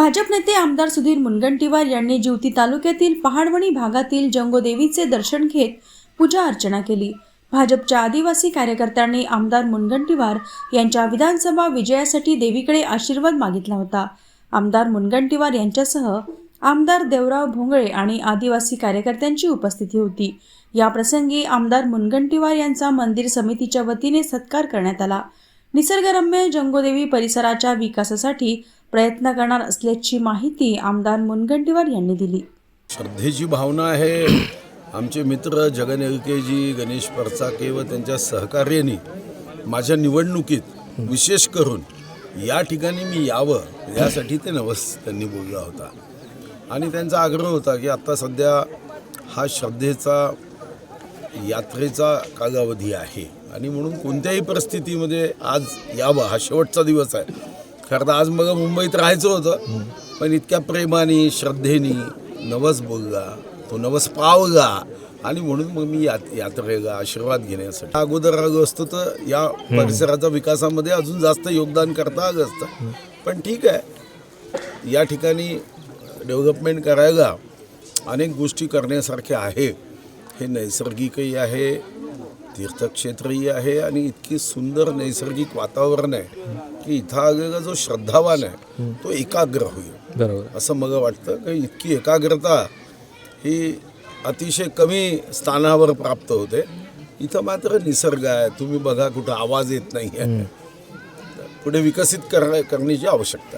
भाजप नेते आमदार सुधीर मुनगंटीवार यांनी ज्युती तालुक्यातील पहाडवणी भागातील जंगोदेवीचे दर्शन घेत पूजा अर्चना केली. भाजपच्या आदिवासी कार्यकर्त्यांनी आमदार मुनगंटीवार यांच्या विधानसभा विजयासाठी देवीकडे आशीर्वाद मागितला होता. आमदार मुनगंटीवार यांच्यासह आमदार देवराव भोंगळे आणि आदिवासी कार्यकर्त्यांची उपस्थिती होती. या प्रसंगी आमदार मुनगंटीवार यांचा मंदिर समितीच्या वतीने सत्कार करण्यात आला. निसर्गरम्य जंगोदेवी परिसराच्या विकासासाठी प्रयत्न करणार असल्याची माहिती आमदार मुनगंटीवार यांनी दिली. श्रद्धेची भावना आहे. आमचे मित्र जगन एलकेजी गणेश परचाके व त्यांच्या सहकार्याने माझ्या निवडणुकीत विशेष करून या ठिकाणी मी यावं यासाठी ते नवस त्यांनी बोलला होता. आणि त्यांचा आग्रह होता की आत्ता सध्या हा श्रद्धेचा यात्रेचा कालावधी आहे. आणि म्हणून कोणत्याही परिस्थितीमध्ये आज यावं हा शेवटचा दिवस आहे. खरं तर आज मग मुंबईत राहायचं होतं. पण इतक्या प्रेमाने श्रद्धेने नवस बोलला. तो नवस पावला आणि म्हणून मग मी यात यात्रेला आशीर्वाद घेण्यासाठी. अगोदर आलो असतो तर या परिसराच्या विकासामध्ये अजून जास्त योगदान करता आलं असतं. पण ठीक आहे. या ठिकाणी डेव्हलपमेंट करायला अनेक गोष्टी करण्यासारख्या आहे हे नैसर्गिकही आहे तीर्थक्षेत्रही आहे आणि इतकी सुंदर नैसर्गिक वातावरण आहे की इथं आलेला जो श्रद्धावान आहे तो एकाग्र होईल. बरोबर. असं मला वाटतं की इतकी एकाग्रता ही अतिशय कमी स्थानावर प्राप्त होते. इथं मात्र निसर्ग आहे तुम्ही बघा कुठं आवाज येत नाही आहे पुढे विकसित कर करण्याची आवश्यकता